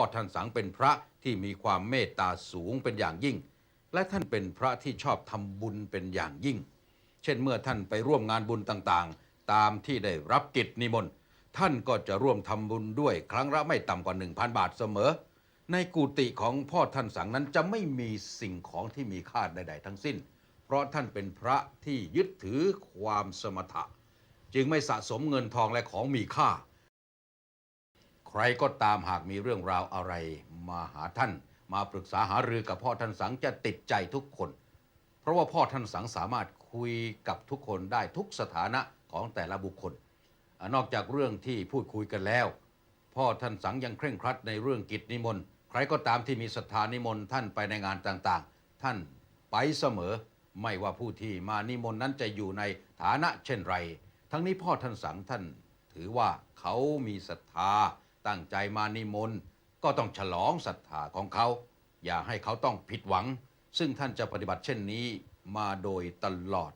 พ่อท่านสังเป็นพระที่มีความเมตตาสูงเป็นอย่างยิ่ง และท่านเป็นพระที่ชอบทำบุญเป็นอย่างยิ่ง เช่นเมื่อท่านไปร่วมงานบุญต่างๆ ตามที่ได้รับกิจนิมนต์ท่านก็จะร่วมทำบุญด้วยครั้งละไม่ต่ำกว่า 1,000 บาทเสมอ ในกุฏิของพ่อท่านสังนั้นจะไม่มีสิ่งของที่มีค่าใด ๆ ทั้งสิ้น เพราะท่านเป็นพระที่ยึดถือความสมถะ จึงไม่สะสมเงินทองและของมีค่า ใครก็ตามหากมีเรื่องราวอะไรมาหาท่าน มาปรึกษาหารือกับพ่อท่านสังจะติดใจทุกคน เพราะว่าพ่อท่านสังสามารถคุยกับทุกคนได้ทุกสถานะของแต่ละบุคคล นอกจากเรื่องที่พูดคุยกันแล้ว พ่อท่านสังยังเคร่งครัดในเรื่องกิจนิมนต์ใครก็ตามที่มีศรัทธานิมนต์ท่านไปในงานต่างๆ ท่านไปเสมอไม่ว่าผู้ที่มานิมนต์นั้นจะอยู่ในฐานะเช่นไร ทั้งนี้พ่อท่านสังท่านถือว่าเขามีศรัทธา ตั้งใจมานิมนต์ก็ต้องฉลองศรัทธาของเขา อย่าให้เขาต้องผิดหวัง ซึ่งท่านจะปฏิบัติเช่นนี้มาโดยตลอด